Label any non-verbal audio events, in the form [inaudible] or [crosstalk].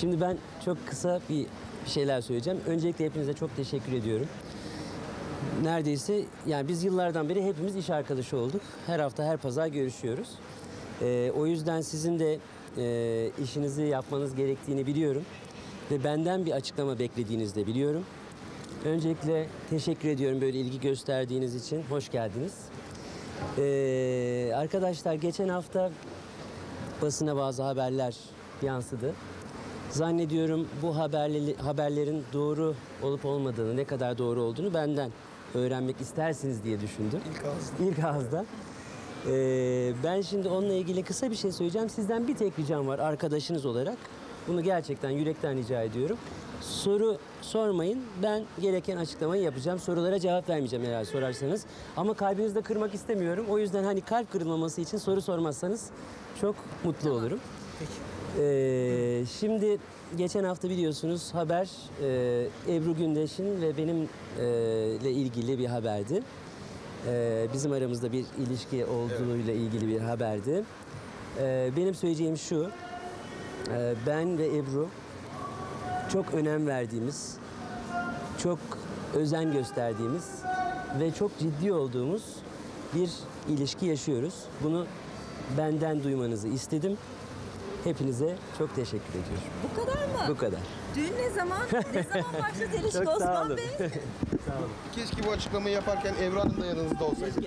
Şimdi ben çok kısa bir şeyler söyleyeceğim. Öncelikle hepinize çok teşekkür ediyorum. Neredeyse yani biz yıllardan beri hepimiz iş arkadaşı olduk. Her hafta her pazar görüşüyoruz. Ee, o yüzden sizin de e, işinizi yapmanız gerektiğini biliyorum. Ve benden bir açıklama beklediğinizi de biliyorum. Öncelikle teşekkür ediyorum böyle ilgi gösterdiğiniz için. Hoş geldiniz. Ee, arkadaşlar geçen hafta basına bazı haberler yansıdı. Zannediyorum bu haberleri, haberlerin doğru olup olmadığını, ne kadar doğru olduğunu benden öğrenmek istersiniz diye düşündüm. İlk ağızda. İlk ağızda. Ee, ben şimdi onunla ilgili kısa bir şey söyleyeceğim. Sizden bir tek ricam var arkadaşınız olarak. Bunu gerçekten yürekten rica ediyorum. Soru sormayın. Ben gereken açıklamayı yapacağım. Sorulara cevap vermeyeceğim eğer sorarsanız. Ama kalbinizi de kırmak istemiyorum. O yüzden hani kalp kırılmaması için soru sormazsanız çok mutlu olurum. Ee, şimdi geçen hafta biliyorsunuz haber e, Ebru Gündeş'in ve benim e, ilgili bir haberdi. Ee, bizim aramızda bir ilişki olduğuyla ilgili bir haberdi. Ee, benim söyleyeceğim şu, e, ben ve Ebru çok önem verdiğimiz, çok özen gösterdiğimiz ve çok ciddi olduğumuz bir ilişki yaşıyoruz. Bunu benden duymanızı istedim. Hepinize çok teşekkür ediyorum. Bu kadar mı? Bu kadar. Düğün ne zaman? Ne [laughs] zaman başladı ilişki Çok sağ Osman olun. Bey? [laughs] Keşke bu açıklamayı yaparken Evra Hanım da yanınızda olsaydı.